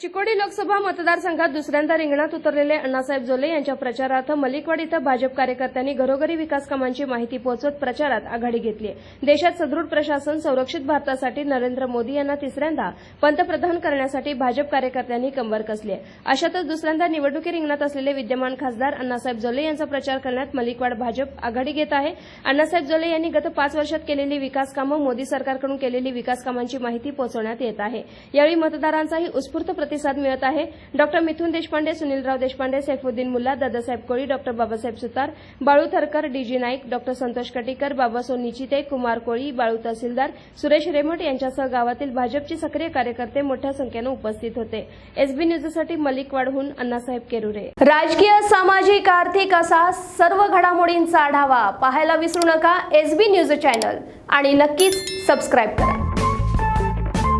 चिकोडी लोकसभा मतदारसंघात दुसऱ्यांदा रिंगणात उतरलेले अण्णासाहेब जोले यांच्या प्रचारार्थ मलिकवाड इथं भाजप कार्यकर्त्यांनी घरोघरी विकास कामांची माहिती पोहोचवत प्रचारात आघाडी घेतली देशात सदृढ प्रशासन संरक्षित भारतासाठी नरेंद्र मोदी यांना तिसऱ्यांदा पंतप्रधान करण्यासाठी भाजप कार्यकर्त्यांनी कंबर कसली अशातच दुसऱ्यांदा निवडणुकी रिंगणात असलेले विद्यमान खासदार अण्णासाहेब जोले यांचा प्रचार करण्यात मलिकवाड भाजप आघाडी घेत आहे. अण्णासाहेब जोले यांनी गत पाच वर्षात केलेली विकास कामं मोदी सरकारकडून केलेली विकास कामांची माहिती पोहोचवण्यात येत आहे. यावेळी मतदारांचाही उत्स्फूर्त प्रतिसाद मिळत आहे. Doctor Mithun Deshpande Sunilrao Deshpande Saifuddin Mulla Dadasaheb Koli doctor Babasaheb Sutar Balu Tharkar D G Naik doctor Santosh Katikar Babaso Nichite Kumar Koli Balu Tahsildar Suresh Remat यांच्यासह गावातील भाजपचे सक्रिय कार्यकर्ते मोठ्या संख्येनं उपस्थित होते. एसबी न्यूजसाठी मलिकवाडहून अण्णासाहेब केरुरे. राजकीय सामाजिक आर्थिक असा सर्व घडामोडींचा आढावा पाहायला विसरू नका एसबी न्यूज चॅनल आणि नक्कीच सबस्क्राईब करा.